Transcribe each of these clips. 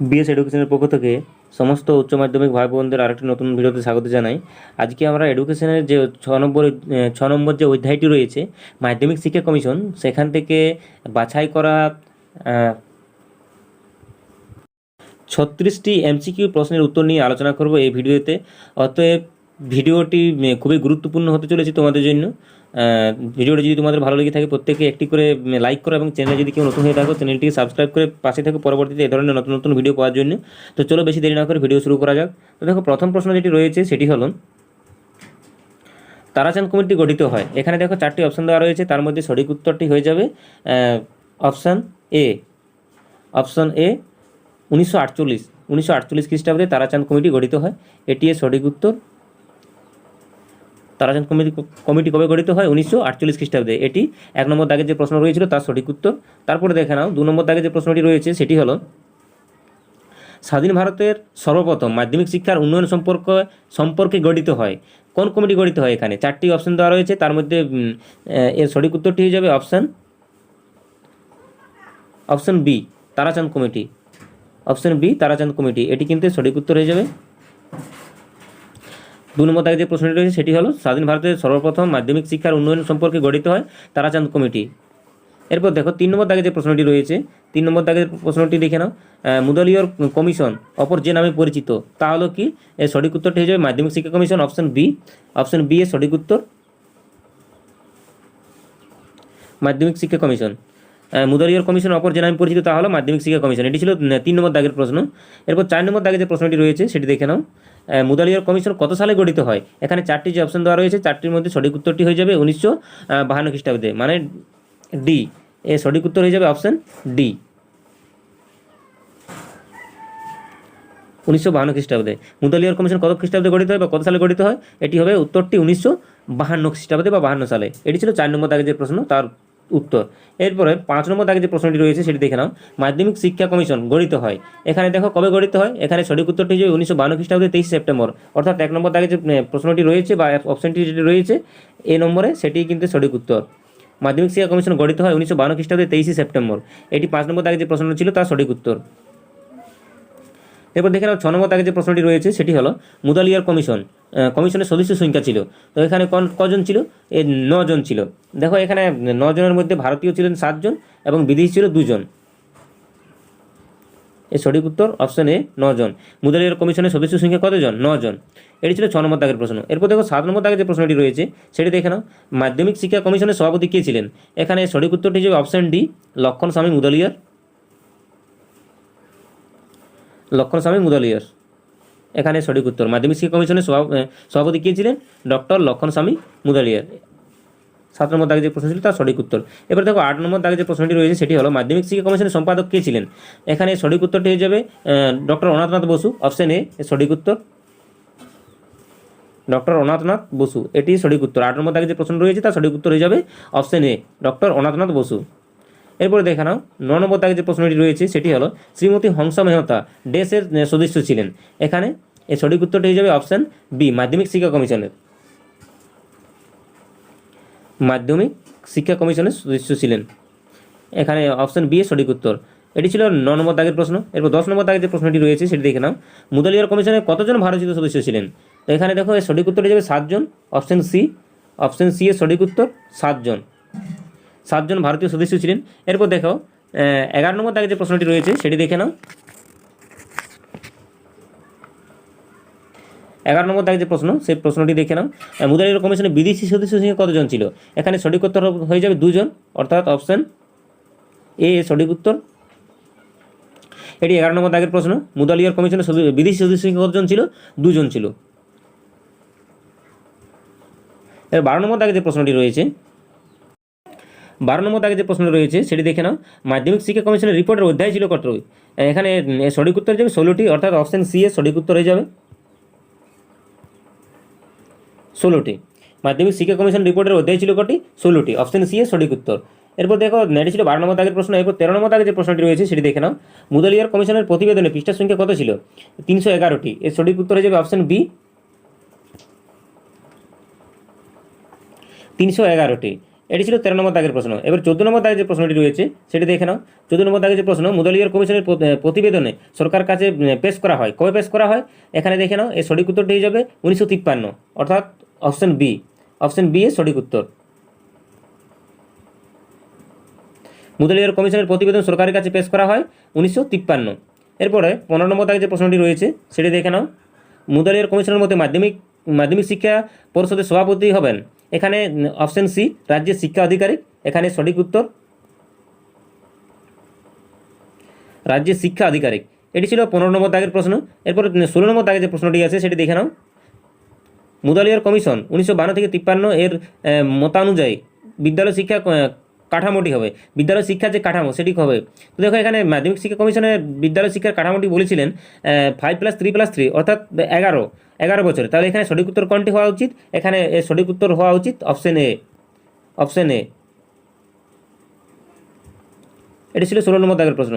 BS এডুকেশনের পক্ষ থেকে সমস্ত উচ্চ মাধ্যমিক ভাই বোনদের আরেকটি নতুন ভিডিওতে স্বাগত জানাই। আজকে আমরা এডুকেশনের যে ছ নম্বর ছ নম্বর যে অধ্যায়টি রয়েছে, মাধ্যমিক শিক্ষা কমিশন, সেখান থেকে বাছাই করা ছত্রিশটি এমসিকিউ প্রশ্নের উত্তর নিয়ে আলোচনা করব এই ভিডিওতে। অতএব ভিডিওটি খুবই গুরুত্বপূর্ণ হতে চলেছে তোমাদের জন্য। ভিডিওটি যদি তোমাদের ভালো লেগে থাকে প্রত্যেকে একটি করে লাইক করো এবং চ্যানেলে যদি কেউ নতুন হয়ে থাকো চ্যানেলটিকে সাবস্ক্রাইব করে পাশে থেকে পরবর্তীতে এই ধরনের নতুন নতুন ভিডিও পাওয়ার জন্য। তো চলো বেশি দেরি না করে ভিডিও শুরু করা যাক। তো দেখো, প্রথম প্রশ্ন যেটি রয়েছে সেটি হলো, তারাচাঁদ কমিটি গঠিত হয়। এখানে দেখো চারটি অপশান দেওয়া রয়েছে, তার মধ্যে সঠিক উত্তরটি হয়ে যাবে অপশান এ অপশান এ উনিশশো আটচল্লিশ। উনিশশো আটচল্লিশ খ্রিস্টাব্দে তারাচাঁদ কমিটি গঠিত হয়। এটি সঠিক উত্তর তারাচাঁদ কমিটি কমিটি কবে গঠিত হয়? উনিশশো আটচল্লিশ খ্রিস্টাব্দে। এটি এক নম্বর দাগে যে প্রশ্ন রয়েছিল তার সঠিক উত্তর। তারপরে দেখে নাও, দু নম্বর দাগে যে প্রশ্নটি রয়েছে সেটি হলো, স্বাধীন ভারতের সর্বপ্রথম মাধ্যমিক শিক্ষার উন্নয়ন সম্পর্ক সম্পর্কে গঠিত হয়। কোন কমিটি গঠিত হয় এখানে? চারটি অপশন দেওয়া রয়েছে, তার মধ্যে এর সঠিক উত্তরটি হয়ে যাবে option option B, Tarachand committee. Option B, Tarachand committee. এটি কিন্তু সঠিক উত্তর হয়ে যাবে। দু নম্বর দাগে যে প্রশ্নটি রয়েছে সেটি হলো স্বাধীন ভারতের সর্বপ্রথম মাধ্যমিক শিক্ষার উন্নয়ন সম্পর্কে গঠিত হয় তারাচাঁদ কমিটি। এরপর দেখো তিন নম্বর দাগে যে প্রশ্নটি রয়েছে তিন নম্বর দাগের প্রশ্নটি দেখে নাও। আহ, মুদলীয় কমিশন অপর যে নামে পরিচিত তা হলো কি? এর সঠিক উত্তরটি হয়ে যাবে মাধ্যমিক শিক্ষা commission option B. Option B এর সঠিক উত্তর। মাধ্যমিক শিক্ষা কমিশন। মুদলীয় কমিশন অপর যে নামে পরিচিত তা হলো মাধ্যমিক শিক্ষা কমিশন। এটি ছিল তিন নম্বর দাগের প্রশ্ন। এরপর চার নম্বর দাগে যে প্রশ্নটি রয়েছে সেটি দেখে নাও। মুদালিয়ার কমিশন কত সালে গঠিত হয়? এখানে চারটি যে অপশন দেওয়া রয়েছে, চারটির মধ্যে সঠিক উত্তরটি হয়ে যাবে উনিশশো বাহান্ন খ্রিস্টাব্দে। মানে ডি এ সঠিক উত্তর হয়ে যাবে অপশন ডি উনিশশো বাহান্ন খ্রিস্টাব্দে। মুদালিয়ার কমিশন কত খ্রিস্টাব্দে গঠিত হয় বা কত সালে গঠিত হয়? এটি হবে উত্তরটি উনিশশো বাহান্ন খ্রিস্টাব্দে বা বাহান্ন সালে। এটি ছিল চার নম্বর দাগে যে প্রশ্ন, তার উত্তর। এরপরে পাঁচ নম্বর দাগে যে প্রশ্নটি রয়েছে সেটি দেখে নাও। মাধ্যমিক শিক্ষা কমিশন গঠিত হয়। এখানে দেখো কবে গঠিত হয়? এখানে সঠিক উত্তরটি হয়ে উনিশশো বান্ন খ্রিস্টাব্দে তেইশে সেপ্টেম্বর। অর্থাৎ এক নম্বর দাগে যে প্রশ্নটি রয়েছে বা অপশনটি যেটি রয়েছে, এ নম্বরে সেটি কিন্তু সঠিক উত্তর। মাধ্যমিক শিক্ষা কমিশন গঠিত হয় উনিশশো বান্ন খ্রিস্টাব্দে তেইশে সেপ্টেম্বর। এটি পাঁচ নম্বর দাগে যে প্রশ্ন ছিল তার সঠিক উত্তর। এরপর দেখে নাও, ছ নম্বর দাগে যে প্রশ্নটি রয়েছে, সেটি হলো, মুদালিয়ার কমিশন কমিশনের সদস্য সংখ্যা ছিল। তো এখানে কজন ছিল? এ নজন ছিল। দেখো, এখানে নজনের মধ্যে ভারতীয় ছিলেন সাতজন এবং বিদেশি ছিল দুজন এর সঠিক উত্তর অপশন এ নজন মুদালিয়ার কমিশনের সদস্য সংখ্যা কতজন নজন এটি ছিল ছ নম্বর দাগের প্রশ্ন। এরপর দেখো, সাত নম্বর দাগে যে প্রশ্নটি রয়েছে, সেটি দেখে নাও, মাধ্যমিক শিক্ষা কমিশনের সভাপতি কে ছিলেন? এখানে সঠিক উত্তরটি হিসেবে অপশন ডি, লক্ষণ স্বামী মুদালিয়ার। লক্ষণ স্বামী মুদালিয়ার এখানে সঠিক উত্তর। মাধ্যমিক শিক্ষা কমিশনের সভা- সভাপতি কে ছিলেন? ডক্টর লক্ষণ স্বামী মুদালিয়ার সাত নম্বর দাগে যে প্রশ্ন ছিল তার সঠিক উত্তর। এবার দেখো, আট নম্বর দাগে যে প্রশ্নটি রয়েছে, সেটি হলো, মাধ্যমিক শিক্ষা কমিশনের সম্পাদক কে ছিলেন? এখানে সঠিক উত্তরটি হয়ে যাবে doctor Anathnath Basu. Option A, সঠিক উত্তর। ডক্টর অনাথনাথ বসু। এটি সঠিক উত্তর। আট নম্বর দাগে যে প্রশ্ন রয়েছে, তার সঠিক উত্তর হয়ে যাবে, option A, doctor Anathnath Basu. এরপরে দেখে নাও ন নম্বর দাগে যে প্রশ্নটি রয়েছে সেটি হলো, শ্রীমতী হংস মেহতা ডেসের সদস্য ছিলেন। এখানে এর সঠিক উত্তরটি হয়ে যাবে অপশন বি মাধ্যমিক শিক্ষা কমিশনের। মাধ্যমিক শিক্ষা কমিশনের সদস্য ছিলেন। এখানে অপশান বি সঠিক উত্তর। এটি ছিল ন নম্বর দাগের প্রশ্ন। এরপর দশ নম্বর দাগের যে প্রশ্নটি রয়েছে সেটি দেখে নাও। মুদালিয়ার কমিশনে কতজন ভারতীয় সদস্য ছিলেন? তো এখানে দেখো, এর সঠিক উত্তর হয়ে যাবে সাতজন। অপশন সি অপশন সি এর সঠিক উত্তর সাতজন। সাতজন ভারতীয় সদস্য ছিলেন। এরপর দেখো এগারো নম্বর দাগে যে প্রশ্নটি রয়েছে, সেটি দেখে নাও। এগারো নম্বর দাগে যে প্রশ্ন, সেই প্রশ্নটি দেখে নাও। মুদালিয়ার কমিশনে বিদেশি সদস্য সংখ্যা কতজন ছিল? এখানে সঠিক উত্তর হয়ে যাবে দুজন, অর্থাৎ অপশন এ সঠিক উত্তর। এটি এগারো নম্বর দাগের প্রশ্ন। মুদালিয়ার কমিশনের বিদেশি সদস্য সংখ্যা কতজন ছিল? দুজন ছিল। এর বারো নম্বর দাগে যে প্রশ্নটি রয়েছে বারো নম্বর দাগে যে প্রশ্ন রয়েছে, সেটি দেখে নাও। মাধ্যমিক শিক্ষা কমিশনের রিপোর্টের অধ্যায় ছিল কত? এখানে সঠিক উত্তর যাবে ষোলোটি, অর্থাৎ অপশান সি এর সঠিক উত্তর হয়ে যাবে। ষোলোটি। মাধ্যমিক শিক্ষা কমিশন রিপোর্টের অধ্যায় ছিল কটি? ষোলোটি। অপশন সি এর সঠিক উত্তর। এরপর দেখো এটি ছিল বারো নম্বর দাগের প্রশ্ন। এরপর তেরো নম্বর দাগে যে প্রশ্নটি রয়েছে, সেটি দেখে নাও। মুদালিয়ার কমিশনের প্রতিবেদনে পৃষ্ঠার সংখ্যা কত ছিল? তিনশো এগারোটি। এর সঠিক উত্তর হয়ে যাবে অপশন বি তিনশো এগারোটি। এটি ছিল তেরো নম্বর দাগের প্রশ্ন। এবার চোদ্দ নম্বর দাগের যে প্রশ্নটি রয়েছে, সেটি দেখে নাও। চোদ্দ নম্বর দাগের যে প্রশ্ন, মুদলিয়ার কমিশনের প্রতিবেদনে সরকার কাছে পেশ করা হয়। কবে পেশ করা হয়? এখানে দেখে নাও, এর সঠিক উত্তরটি হয়ে যাবে উনিশশো তিপ্পান্ন। অর্থাৎ অপশন বি। অপশন বি এর সঠিক উত্তর। মুদলিয়ার কমিশনের প্রতিবেদন সরকারের কাছে পেশ করা হয় উনিশশো তিপ্পান্ন। এরপরে পনেরো নম্বর দাগে যে প্রশ্নটি রয়েছে, সেটি দেখে নাও। মুদলিয়ার কমিশনের মধ্যে মাধ্যমিক মাধ্যমিক শিক্ষা পরিষদের সভাপতি হবেন এখানে অপশন সি রাজ্যের শিক্ষা আধিকারিক এখানে সঠিক উত্তর। রাজ্যের শিক্ষা আধিকারিক এটি ছিল পনেরো নম্বর দাগের প্রশ্ন। এরপর ষোলো নম্বর দাগের যে প্রশ্নটি আছে, সেটি দেখে নাও। মুদালিয়ার কমিশন, উনিশশো বারো থেকে তিপ্পান্ন এর মতানুযায়ী বিদ্যালয় শিক্ষা কাঠামোটি হবে। বিদ্যালয় শিক্ষার যে কাঠামো, সেটি হবে। তো দেখো, এখানে মাধ্যমিক শিক্ষা কমিশনের বিদ্যালয় শিক্ষার কাঠামোটি বলেছিলেন five plus three plus three অর্থাৎ এগারো। এগারো বছরে। তাহলে এখানে সঠিক উত্তর কোনটি হওয়া উচিত? এখানে সঠিক উত্তর হওয়া উচিত অপশন এ অপশন এ এটি ছিল ষোলো নম্বর দাগের প্রশ্ন।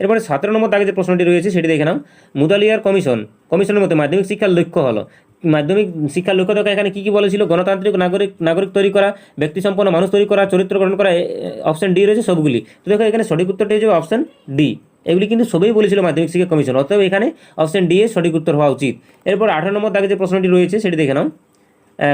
এরপরে সতেরো নম্বর দাগে যে প্রশ্নটি রয়েছে, সেটি দেখে নাও। মুদালিয়ার কমিশন, কমিশনের মধ্যে মাধ্যমিক শিক্ষার লক্ষ্য হলো। মাধ্যমিক শিক্ষার লক্ষ্য দেখো এখানে কী কী বলেছিল? গণতান্ত্রিক, নাগরিক নাগরিক তৈরি করা ব্যক্তি সম্পন্ন মানুষ তৈরি করা, চরিত্র গঠন করা অপশন ডি রয়েছে সবগুলি। তো দেখো এখানে সঠিক উত্তরটি যাবে অপশন ডি এগুলি কিন্তু সবই বলেছিল মাধ্যমিক শিক্ষা কমিশন। অতএব এখানে অপশন ডি এর সঠিক উত্তর হওয়া উচিত। এরপর আঠারো নম্বর দাগে যে প্রশ্নটি রয়েছে, সেটি দেখে নাও।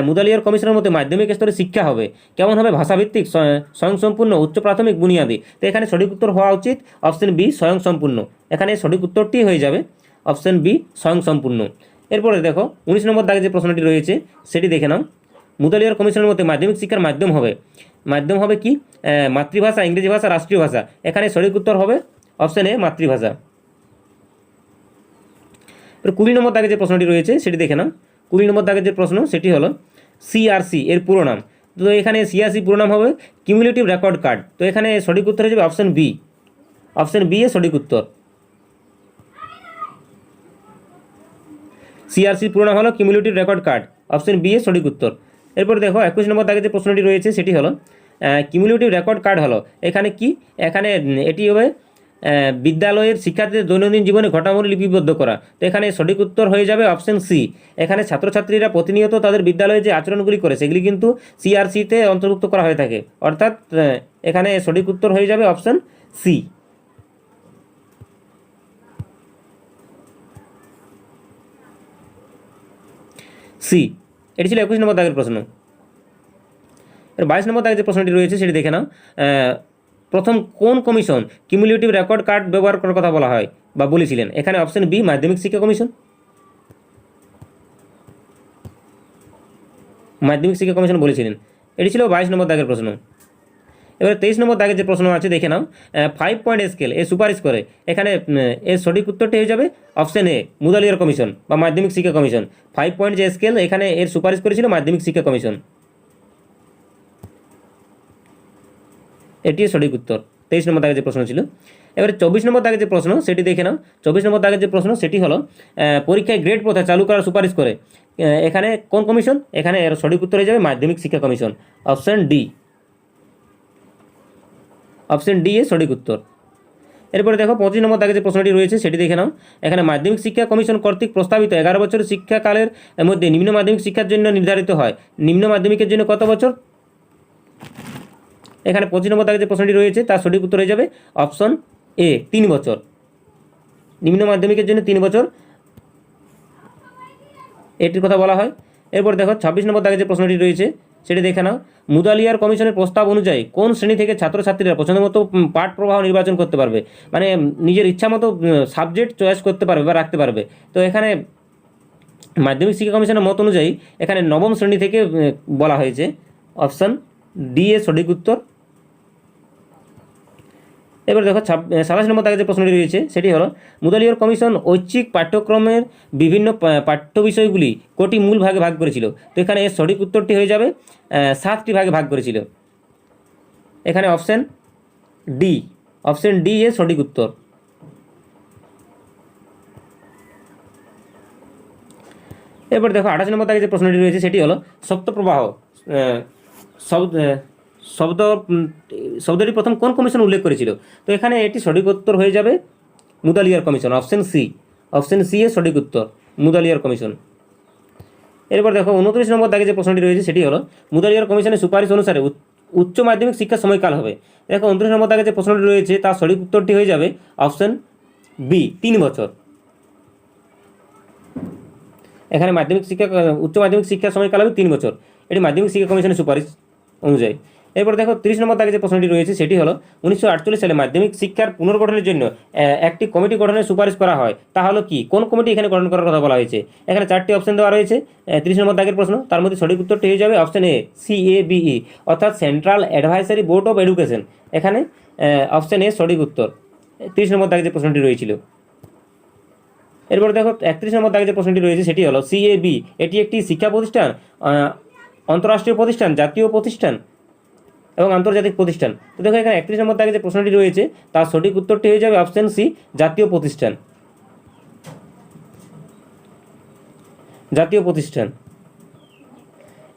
মুদালিয়ার কমিশনের মধ্যে মাধ্যমিক স্তরে শিক্ষা হবে। কেমন হবে? ভাষাভিত্তিক স্বয়ং- স্বয়ংসম্পূর্ণ, উচ্চ প্রাথমিক বুনিয়াদী। তো এখানে সঠিক উত্তর হওয়া উচিত। অপশন বি স্বয়ংসম্পূর্ণ। এখানে সঠিক উত্তরটি হয়ে যাবে। অপশন বি স্বয়ংসম্পূর্ণ। এরপরে দেখো, উনিশ নম্বর দাগে যে প্রশ্নটি রয়েছে, সেটি দেখে নাও। মুদালিয়ার কমিশনের মধ্যে মাধ্যমিক শিক্ষার মাধ্যম হবে। মাধ্যম হবে কি? মাতৃভাষা, ইংরেজি ভাষা, রাষ্ট্রীয় ভাষা। এখানে সঠিক উত্তর হবে অপশন এ মাতৃভাষা। কুড়ি নম্বর দাগে যে প্রশ্নটি রয়েছে, সেটি দেখে নাও। কুড়ি নম্বর দাগের যে প্রশ্ন, সেটি হলো সিআরসি এর পুরো নাম। তো এখানে সিআরসি পুরো নাম হবে কিউমুলেটিভ রেকর্ড কার্ড তো এখানে সঠিক উত্তর হয়ে যাবে অপশন বি অপশান বি এ সঠিক উত্তর। সিআরসি পুরো নাম হলো cumulative record card option B এর সঠিক উত্তর। এরপর দেখো, একুশ নম্বর দাগে যে প্রশ্নটি রয়েছে, সেটি হলো কিউমুলেটিভ রেকর্ড কার্ড হলো। এখানে কি? এখানে, এটি হবে বিদ্যালয়ের শিক্ষার্থীদের দৈনন্দিন জীবনে ঘটনাবলী লিপিবদ্ধ করা। তো এখানে সঠিক উত্তর হয়ে যাবে অপশন সি এখানে ছাত্রছাত্রীরা প্রতিনিয়ত তাদের বিদ্যালয়ে যে আচরণগুলি করে, সেগুলি কিন্তু সিআরসিতে অন্তর্ভুক্ত করা হয়ে থাকে। অর্থাৎ এখানে সঠিক উত্তর হয়ে যাবে অপশন সি সি এটি ছিল একুশ নম্বর দাগের প্রশ্ন। বাইশ নম্বর দাগে যে প্রশ্নটি রয়েছে, সেটি দেখে নাও। প্রথম কোন কমিশন কিউমুলেটিভ রেকর্ড কার্ড ব্যবহার করার কথা বলা হয় বা বলেছিলেন? এখানে অপশন বি মাধ্যমিক শিক্ষা কমিশন। মাধ্যমিক শিক্ষা কমিশন বলেছিলেন। এটি ছিল বাইশ নম্বর দাগের প্রশ্ন। এবারে তেইশ নম্বর দাগের যে প্রশ্ন আছে, দেখে নাও। ফাইভ পয়েন্ট স্কেল এ সুপারিশ করে এখানে এর সঠিক উত্তরটি হয়ে যাবে অপশন এ মুদালিয়ার কমিশন বা মাধ্যমিক শিক্ষা কমিশন। ফাইভ পয়েন্ট যে স্কেল এখানে এর সুপারিশ করেছিল মাধ্যমিক শিক্ষা কমিশন। এটি সঠিক উত্তর। তেইশ নম্বর দাগের যে প্রশ্ন ছিল, এবারে চব্বিশ নম্বর দাগের যে প্রশ্ন, সেটি দেখে নাও। চব্বিশ নম্বর দাগের যে প্রশ্ন, সেটি হলো পরীক্ষায় গ্রেড প্রথা চালু করার সুপারিশ করে? এখানে কোন কমিশন? এখানে এর সঠিক উত্তর হয়ে যাবে মাধ্যমিক শিক্ষা commission. Option D. Option D এ সঠিক উত্তর। এরপরে দেখো, পঁচিশ নম্বর দাগে যে প্রশ্নটি রয়েছে, সেটি দেখে নাও। এখানে মাধ্যমিক শিক্ষা কমিশন কর্তৃক প্রস্তাবিত এগারো বছরের শিক্ষাকালের মধ্যে নিম্ন মাধ্যমিক শিক্ষার জন্য নির্ধারিত হয়। নিম্ন মাধ্যমিকের জন্য কত বছর? এখানে পঁচিশ নম্বর দাগে যে প্রশ্নটি রয়েছে, তার সঠিক উত্তর হয়ে যাবে অপশন এ, তিন বছর। নিম্ন মাধ্যমিকের জন্য তিন বছর। এটির কথা বলা হয়। এরপর দেখো, ছাব্বিশ নম্বর দাগে যে প্রশ্নটি রয়েছে, সেটি দেখে নাও। মুদালিয়ার কমিশনের প্রস্তাব অনুযায়ী কোন শ্রেণি থেকে ছাত্রছাত্রীরা পছন্দ মতো পাঠ প্রবাহ নির্বাচন করতে পারবে? মানে নিজের ইচ্ছা মতো সাবজেক্ট চয়েস করতে পারবে বা রাখতে পারবে। তো এখানে মাধ্যমিক শিক্ষা কমিশনের মত অনুযায়ী এখানে নবম শ্রেণি থেকে বলা হয়েছে। অপশান ডি এর সঠিক উত্তর। এবার দেখো সাতাশ নম্বর দাগে যে প্রশ্নটি রয়েছে সেটি হলো মুদালিয়র কমিশন ঐচ্ছিক পাঠ্যক্রমের বিভিন্ন পাঠ্য বিষয়গুলি কোটি মূল ভাগে ভাগ করেছিল। তো এখানে এর সঠিক উত্তরটি হয়ে যাবে সাতটি ভাগে ভাগ করেছিল। এখানে অপশন ডি অপশান ডি এর সঠিক উত্তর। এরপর দেখো আঠাশ নম্বর দাগে যে প্রশ্নটি রয়েছে সেটি হলো শব্দপ্রবাহ আহ, শব্দ শব্দটি প্রথম কোন কমিশন উল্লেখ করেছিল? তো এখানে এটি সঠিক উত্তর হয়ে যাবে Mudaliar commission, option C. Option C এর সঠিক উত্তর, মুদালিয়ার কমিশন। এরপর দেখো, উনত্রিশ নম্বর দাগে যে প্রশ্নটি রয়েছে সেটি হলো, মুদালিয়ার কমিশনের সুপারিশ অনুসারে উচ্চ মাধ্যমিক শিক্ষার সময়কাল হবে। দেখো, উনত্রিশ নম্বর দাগে যে প্রশ্নটি রয়েছে তার সঠিক উত্তরটি হয়ে যাবে অপশন বি, তিন বছর। এখানে মাধ্যমিক শিক্ষা, উচ্চ মাধ্যমিক শিক্ষার সময়কাল হবে তিন বছর। এটি মাধ্যমিক শিক্ষা কমিশনের সুপারিশ অনুযায়ী। এরপর দেখো তিরিশ নম্বর দাগে যে প্রশ্নটি রয়েছে সেটি হলো উনিশশো আটচল্লিশ সালে মাধ্যমিক শিক্ষার পুনর্গঠনের জন্য একটি কমিটি গঠনের সুপারিশ করা হয়। তা হলো কি? কোন কমিটি এখানে গঠন করার কথা বলা হয়েছে? এখানে চারটি অপশন দেওয়া রয়েছে তিরিশ নম্বর দাগের প্রশ্ন। তার মধ্যে সঠিক উত্তরটি হয়ে যাবে option A C A B E অর্থাৎ central advisory board of education এখানে অপশন এ সঠিক উত্তর। তিরিশ নম্বর দাগে যে প্রশ্নটি রয়েছিল। এরপর দেখো একত্রিশ নম্বর দাগে যে প্রশ্নটি রয়েছে সেটি হলো সিএবি এটি একটি শিক্ষা প্রতিষ্ঠান আহ, অন্তর্রাষ্ট্রীয় প্রতিষ্ঠান জাতীয় প্রতিষ্ঠান? এবং আন্তর্জাতিক প্রতিষ্ঠান। তো দেখো এখানে একত্রিশ নম্বর দাগে যে প্রশ্নটি রয়েছে, তার সঠিক উত্তরটি হয়ে যাবে অপশন সি জাতীয় প্রতিষ্ঠান। জাতীয় প্রতিষ্ঠান।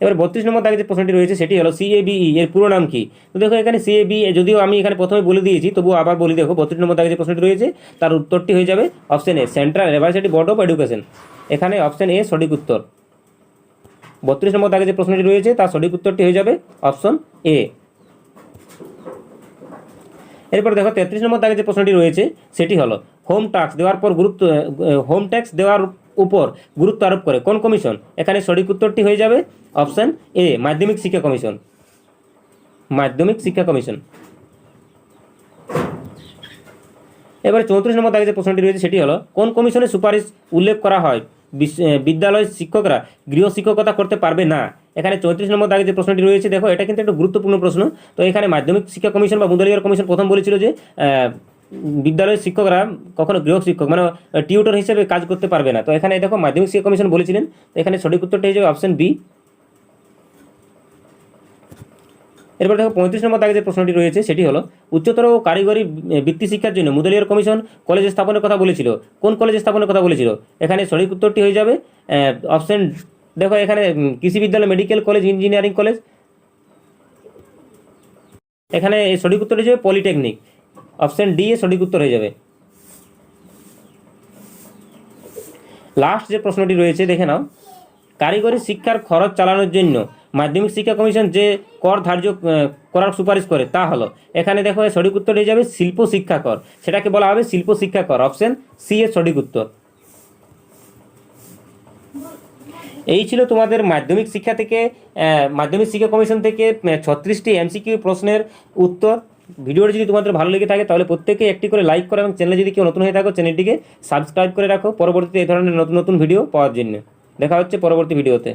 এবার বত্রিশ নম্বর দাগে যে প্রশ্নটি রয়েছে, সেটি হলো সিএবিই এর পুরো নাম কি? তো দেখো এখানে সিএবি যদিও আমি এখানে প্রথমে বলে দিয়েছি, তবুও আবার বলি, দেখো বত্রিশ নম্বর দাগে যে প্রশ্নটি রয়েছে, তার উত্তরটি হয়ে যাবে option A central university board of education এখানে অপশন এ সঠিক উত্তর। বত্রিশ নম্বর দাগে যে প্রশ্নটি রয়েছে, তার সঠিক উত্তরটি হয়ে যাবে অপশন এ এরপর দেখো তেত্রিশ নম্বর দাগে যে প্রশ্নটি রয়েছে সেটি হলো হোম ট্যাক্স দেওয়ার পর গুরুত্ব হোম ট্যাক্স দেওয়ার উপর গুরুত্ব আরোপ করে কোন কমিশন? এখানে সঠিক উত্তরটি হয়ে যাবে অপশন এ মাধ্যমিক শিক্ষা কমিশন। মাধ্যমিক শিক্ষা কমিশন। এবারে চৌত্রিশ নম্বর দাগে যে প্রশ্নটি রয়েছে সেটি হলো কোন কমিশনের সুপারিশ উল্লেখ করা হয়? বিশ- এ, বিদ্যালয় শিক্ষকরা গৃহ শিক্ষকতা করতে পারবে না? এখানে চৌত্রিশ নম্বর দাগে যে প্রশ্নটি রয়েছে, দেখো, এটা কিন্তু একটা গুরুত্বপূর্ণ প্রশ্ন। তো এখানে মাধ্যমিক শিক্ষা কমিশন বা মুদালিয়ার কমিশন প্রথম বলেছিল যে বিদ্যালয়ের শিক্ষকরা কখনো গৃহ শিক্ষক মানে টিউটর হিসেবে কাজ করতে পারবে না। তো এখানে দেখো, মাধ্যমিক শিক্ষা কমিশন বলেছিলেন, তো এখানে সঠিক উত্তরটা হয়ে যাবে অপশন বি। এরপর দেখো, পঁয়ত্রিশ নম্বর দাগে যে প্রশ্নটি রয়েছে, সেটি হলো, উচ্চতর ও কারিগরি বৃত্তি শিক্ষার জন্য মুদালিয়ার কমিশন কলেজ স্থাপনের কথা বলেছিল। কোন কলেজ স্থাপনের কথা বলেছিল? এখানে সঠিক উত্তরটি হয়ে যাবে অপশন দেখো এখানে কৃষি বিদ্যালয় মেডিকেল কলেজ ইঞ্জিনিয়ারিং কলেজ এখানে সঠিক উত্তর হয়ে যাবে পলিটেকনিক অপশন ডি এ সঠিক উত্তর হয়ে যাবে। লাস্ট যে প্রশ্নটি রয়েছে, দেখে নাও। কারিগরি শিক্ষার খরচ চালানোর জন্য মাধ্যমিক শিক্ষা কমিশন যে কর ধার্য করার সুপারিশ করে, তা হলো, এখানে দেখো সঠিক উত্তর হয়ে যাবে শিল্প শিক্ষা কর। সেটাকে বলা হবে শিল্প শিক্ষা কর। অপশন সি এর সঠিক উত্তর। এই ছিল তোমাদের মাধ্যমিক শিক্ষা থেকে মাধ্যমিক শিক্ষা কমিশন থেকে ছত্রিশটি এমসিকিউ প্রশ্নের উত্তর। ভিডিওটি যদি তোমাদের ভালো লেগে থাকে, তাহলে প্রত্যেকে একটি করে লাইক করো এবং চ্যানেলে যদি কেউ নতুন হয়ে থাকো, চ্যানেলটিকে সাবস্ক্রাইব করে রাখো। পরবর্তীতে এই ধরনের নতুন নতুন ভিডিও পাওয়ার জন্য। দেখা হচ্ছে পরবর্তী ভিডিওতে।